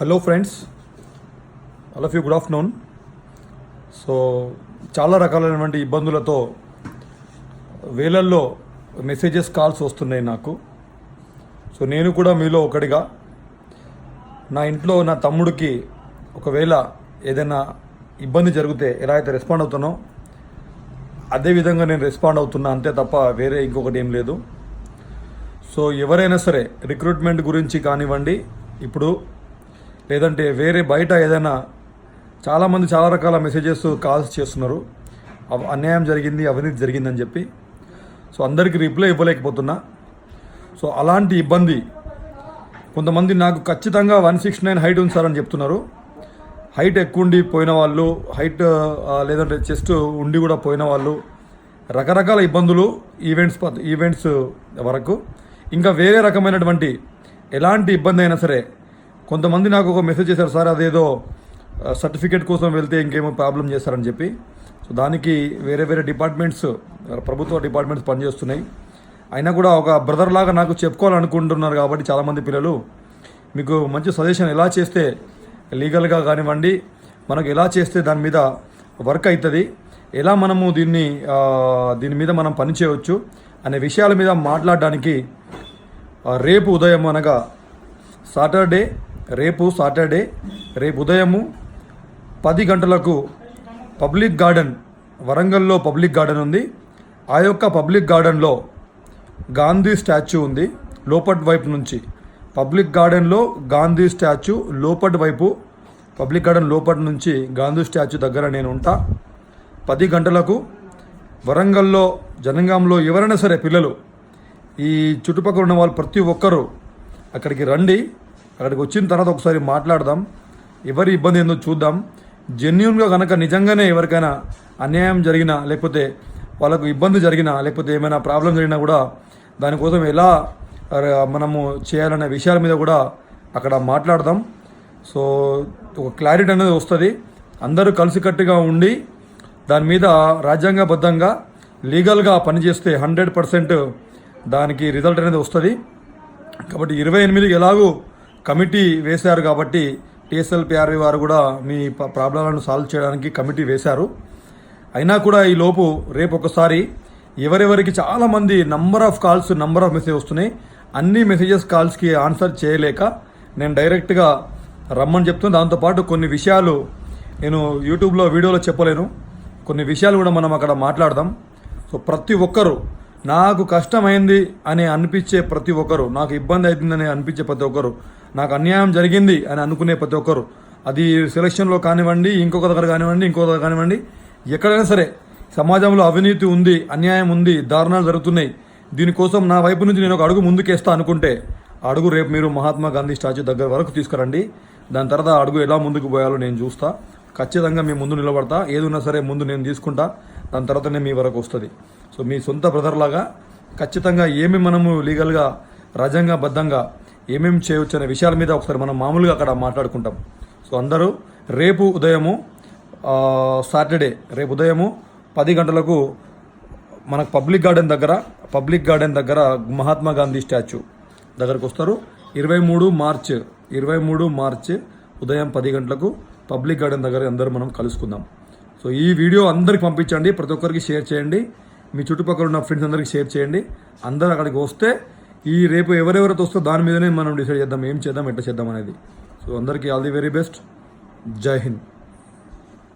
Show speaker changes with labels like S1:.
S1: Hello friends all of you good afternoon so చాలా రకాలైనటువంటి ఇబ్బందులతో వేలల్లో మెసేజెస్ కాల్స్ వస్తున్నాయి నాకు. సో నేను కూడా మీలో ఒకటిగా నా ఇంట్లో నా తమ్ముడికి ఒకవేళ ఏదైనా ఇబ్బంది జరిగితే ఎలా అయితే రెస్పాండ్ అవుతానో అదే విధంగా నేను రెస్పాండ్ అవుతున్నా. అంతే తప్ప వేరే ఇంకొకటి ఏం లేదు. సో ఎవరైనా సరే రిక్రూట్మెంట్ గురించి కానివ్వండి ఇప్పుడు లేదంటే వేరే బయట ఏదైనా చాలామంది చాలా రకాల మెసేజెస్ కాల్స్ చేస్తున్నారు. అన్యాయం జరిగింది అవినీతి జరిగిందని చెప్పి. సో అందరికీ రిప్లై ఇవ్వలేకపోతున్నా. సో అలాంటి ఇబ్బంది కొంతమంది నాకు ఖచ్చితంగా వన్ సిక్స్ నైన్ హైట్ ఉంది సార్ అని చెప్తున్నారు. హైట్ ఎక్కువ ఉండి పోయిన వాళ్ళు హైట్ లేదంటే చెస్ట్ ఉండి కూడా పోయిన వాళ్ళు రకరకాల ఇబ్బందులు ఈవెంట్స్ ప- ఈవెంట్స్ వరకు. ఇంకా వేరే రకమైనటువంటి ఎలాంటి ఇబ్బంది అయినా సరే కొంతమంది నాకు ఒక మెసేజ్ చేశారు సార్ అదేదో సర్టిఫికేట్ కోసం వెళ్తే ఇంకేమో ప్రాబ్లం చేస్తారని చెప్పి. సో దానికి వేరే వేరే డిపార్ట్మెంట్స్ ప్రభుత్వ డిపార్ట్మెంట్స్ పనిచేస్తున్నాయి. అయినా కూడా ఒక బ్రదర్ లాగా నాకు చెప్పుకోవాలనుకుంటున్నారు కాబట్టి చాలామంది పిల్లలు మీకు మంచి సజెషన్ ఎలా చేస్తే లీగల్గా కానివ్వండి మనకు ఎలా చేస్తే దాని మీద వర్క్ అవుతుంది ఎలా మనము దీన్ని దీని మీద మనం పని చేయవచ్చు అనే విషయాల మీద మాట్లాడడానికి రేపు ఉదయం అనగా సాటర్డే రేపు సాటర్డే రేపు ఉదయము పది గంటలకు పబ్లిక్ గార్డెన్ వరంగల్లో పబ్లిక్ గార్డెన్ ఉంది. ఆ యొక్క పబ్లిక్ గార్డెన్లో గాంధీ స్టాచ్యూ ఉంది లోపటి వైపు నుంచి. పబ్లిక్ గార్డెన్లో గాంధీ స్టాచ్యూ లోపటి వైపు పబ్లిక్ గార్డెన్ లోపటి నుంచి గాంధీ స్టాచ్యూ దగ్గర నేను ఉంటా. పది గంటలకు వరంగల్లో జనంగంలో ఎవరైనా సరే పిల్లలు ఈ చుట్టుపక్కల ఉన్న వాళ్ళు ప్రతి ఒక్కరూ అక్కడికి రండి. అక్కడికి వచ్చిన తర్వాత ఒకసారి మాట్లాడదాం. ఎవరి ఇబ్బంది ఏందో చూద్దాం. జెన్యున్గా కనుక నిజంగానే ఎవరికైనా అన్యాయం జరిగినా లేకపోతే వాళ్ళకు ఇబ్బంది జరిగినా లేకపోతే ఏమైనా ప్రాబ్లం జరిగినా కూడా దానికోసం ఎలా మనము చేయాలనే విషయాల మీద కూడా అక్కడ మాట్లాడదాం. సో ఒక క్లారిటీ అనేది వస్తుంది. అందరూ కలిసికట్టుగా ఉండి దాని మీద రాజ్యాంగబద్ధంగా లీగల్గా పనిచేస్తే హండ్రెడ్ పర్సెంట్ దానికి రిజల్ట్ అనేది వస్తుంది. కాబట్టి ఇరవై ఎనిమిదికి ఎలాగూ కమిటీ వేశారు కాబట్టి టీఎస్ఎల్పిఆర్వి వారు కూడా మీ ప్రాబ్లంలను సాల్వ్ చేయడానికి కమిటీ వేశారు. అయినా కూడా ఈ లోపు రేపు ఒకసారి ఎవరెవరికి చాలామంది number of calls number of message వస్తున్నాయి. అన్ని మెసేజెస్ కాల్స్కి ఆన్సర్ చేయలేక నేను డైరెక్ట్గా రమ్మని చెప్తున్నాను దాంతోపాటు కొన్ని విషయాలు నేను యూట్యూబ్లో వీడియోలో చెప్పలేను. కొన్ని విషయాలు కూడా మనం అక్కడ మాట్లాడదాం. సో ప్రతి ఒక్కరూ నాకు కష్టమైంది అని అనిపించే ప్రతి ఒక్కరు నాకు ఇబ్బంది అవుతుందని అనిపించే ప్రతి ఒక్కరు నాకు అన్యాయం జరిగింది అని అనుకునే ప్రతి ఒక్కరు. అది సెలక్షన్లో కానివ్వండి ఇంకొక దగ్గర కానివ్వండి ఇంకొక దగ్గర కానివ్వండి ఎక్కడైనా సరే సమాజంలో అవినీతి ఉంది అన్యాయం ఉంది దారుణాలు జరుగుతున్నాయి. దీనికోసం నా వైపు నుంచి నేను ఒక అడుగు ముందుకేస్తా అనుకుంటే అడుగు రేపు మీరు మహాత్మా గాంధీ స్టాచ్యూ దగ్గర వరకు తీసుకురండి. దాని తర్వాత అడుగు ఎలా ముందుకు పోయాలో నేను చూస్తా. ఖచ్చితంగా మీ ముందు నిలబడతా. ఏదున్నా సరే ముందు నేను తీసుకుంటా. దాని తర్వాతనే మీ వరకు వస్తుంది. సో మీ సొంత బ్రదర్లాగా ఖచ్చితంగా ఏమి మనము లీగల్గా రాజ్యాంగబద్ధంగా ఏమేమి చేయవచ్చు అనే విషయాల మీద ఒకసారి మనం మామూలుగా అక్కడ మాట్లాడుకుంటాం. సో అందరూ రేపు ఉదయము సాటర్డే రేపు ఉదయము పది గంటలకు మనకు పబ్లిక్ గార్డెన్ దగ్గర పబ్లిక్ గార్డెన్ దగ్గర మహాత్మా గాంధీ స్టాచ్యూ దగ్గరకు వస్తారు. ఇరవై మూడు మార్చ్ ఇరవై మూడు మార్చ్ ఉదయం పది గంటలకు పబ్లిక్ గార్డెన్ దగ్గర అందరూ మనం కలుసుకుందాం. సో ఈ వీడియో అందరికి పంపించండి ప్రతి ఒక్కరికి షేర్ చేయండి. మీ చుట్టుపక్కల ఉన్న ఫ్రెండ్స్ అందరికి షేర్ చేయండి. అందరూ అక్కడికి వస్తే ఈ రేపు ఎవరెవరితో వస్తే దాని మీదనే మనం డిసైడ్ చేద్దాం ఏం చేద్దాం ఎట్లా చేద్దాం అనేది. సో అందరికీ ఆల్ ది వెరీ బెస్ట్. జై హింద్.